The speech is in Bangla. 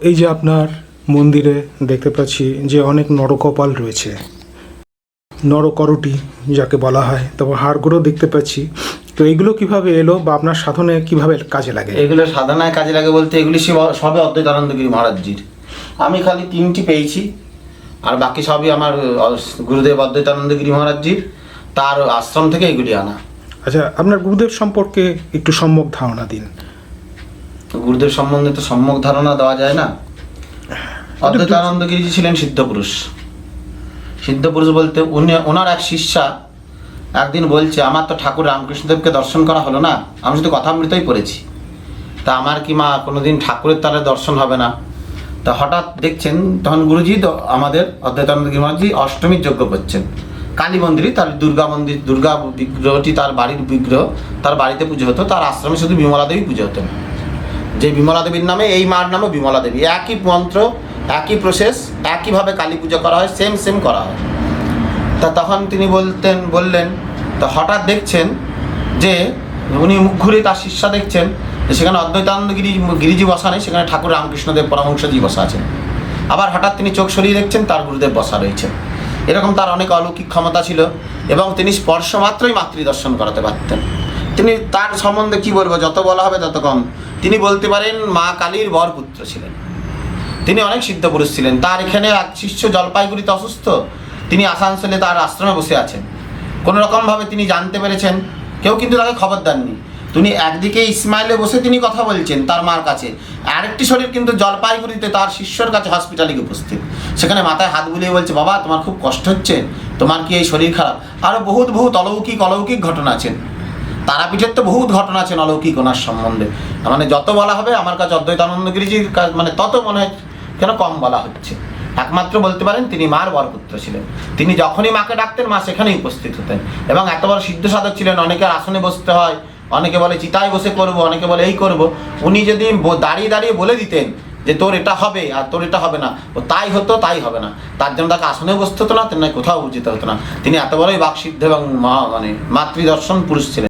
এই যে আপনার মন্দিরে দেখতে পাচ্ছি যে অনেক নরকপাল রয়েছে। নরকরটি যাকে বলা হয় তারপর হাড়গুলো দেখতে পাচ্ছি। তো এগুলো কীভাবে এলো বা আপনার সাধনে কীভাবে কাজে লাগে? এগুলো সাধনায় কাজে লাগে বলতে এগুলি সব- অদ্বৈত আনন্দগিরি মহারাজজির। আমি খালি তিনটি পেয়েছি আর বাকি সবই আমার গুরুদেব অদ্বৈত আনন্দগিরি মহারাজজির। তার আশ্রম থেকে এগুলি আনা। আচ্ছা আপনার গুরুদেব সম্পর্কে একটু সম্যক ধারণা দিন। গুরুদেব সম্বন্ধে তো সম্যক ধারণা দেওয়া যায় না। অদ্বৈতানন্দগিরিজি ছিলেন সিদ্ধপুরুষ সিদ্ধপুরুষ বলতে উনি ওনার এক শিষ্যা একদিন বলছে আমার তো ঠাকুর রামকৃষ্ণদেবকে দর্শন করা হলো না আমি শুধু কথামৃতই পড়েছি। তা আমার কি মা কোনোদিন ঠাকুরের তারা দর্শন হবে না? তা হঠাৎ দেখছেন তখন গুরুজি দ- আমাদের অদ্বৈতানন্দগিরি মহারাজজি অষ্টমীর যজ্ঞ করছেন। কালী মন্দিরই তার দুর্গা মন্দির দুর্গা বিগ্রহটি তার বাড়ির বিগ্রহ তার বাড়িতে পুজো হতো তার আশ্রমে শুধু বিমলা দেবী পুজো হতো। যে বিমলা দেবীর নামে, এই মার নামও বিমলা দেবী। একই মন্ত্র, একই প্রসেস একইভাবে কালী পুজো করা হয় সেম সেম করা হয়। তা তখন তিনি বলতেন, বললেন, তা হঠাৎ দেখছেন যে উনি মুখ ঘুরে তার শিষ্যা দেখছেন যে সেখানে অদ্বৈতানন্দ গিরি, গিরিজি বসা নেই, সেখানে ঠাকুর রামকৃষ্ণদেব, পরমহংসজি বসা আছেন। আবার হঠাৎ তিনি চোখ সরিয়ে দেখছেন তার গুরুদেব বসা রয়েছে এরকম তার অনেক অলৌকিক ক্ষমতা ছিল এবং তিনি স্পর্শ মাত্রই মাতৃদর্শন করাতে পারতেন। তিনি তার সম্বন্ধে কি বলব? যত বলা হবে তত কম তিনি বলতে পারেন, মা কালীর বরপুত্র ছিলেন। তিনি অনেক সিদ্ধ পুরুষ ছিলেন। তার এখানে এক শিষ্য জলপাইগুড়িতে অসুস্থ। তিনি আসানসোলে তার আশ্রমে বসে আছেন। কোনো রকমভাবে তিনি জানতে পেরেছেন। কেউ কিন্তু তাকে খবর দেননি। তিনি একদিকে ইসমাইলে বসে তিনি কথা বলছেন তার মার কাছে। আরেকটি শরীর কিন্তু জলপাইগুড়িতে তার শিষ্যর কাছে হসপিটালে উপস্থিত। সেখানে মাথায় হাত বুলিয়ে বলছে, বাবা, তোমার খুব কষ্ট হচ্ছে। তোমার কি এই শরীর খারাপ? আরও বহুত বহুত অলৌকিক অলৌকিক ঘটনা আছেন তারাপীঠের তো বহুত ঘটনা আছে অলৌকিক ওনার সম্বন্ধে। মানে যত বলা হবে, আমার কাছে অদ্বৈতানন্দগিরিজির কাছে মানে তত মনে হয় কেন কম বলা হচ্ছে। একমাত্র বলতে পারেন, তিনি মার বরপুত্র ছিলেন। তিনি যখনই মাকে ডাকতেন, মা সেখানেই উপস্থিত হতেন। এবং এত বড় সিদ্ধ সাধক ছিলেন অনেকের আসনে বসতে হয়, অনেকে বলে, চিতায় বসে করব অনেকে বলে, এই করব। উনি যদি দাঁড়িয়ে দাঁড়িয়ে বলে দিতেন যে, তোর এটা হবে আর তোর এটা হবে না। ও তাই হতো, তাই হবে না। তার জন্য তাকে আসনে বসতে হতো না তেমনি কোথাও যেতে হতো না। তিনি এত বড়ই বাকসিদ্ধ এবং মা মানে মাতৃদর্শন পুরুষ ছিলেন।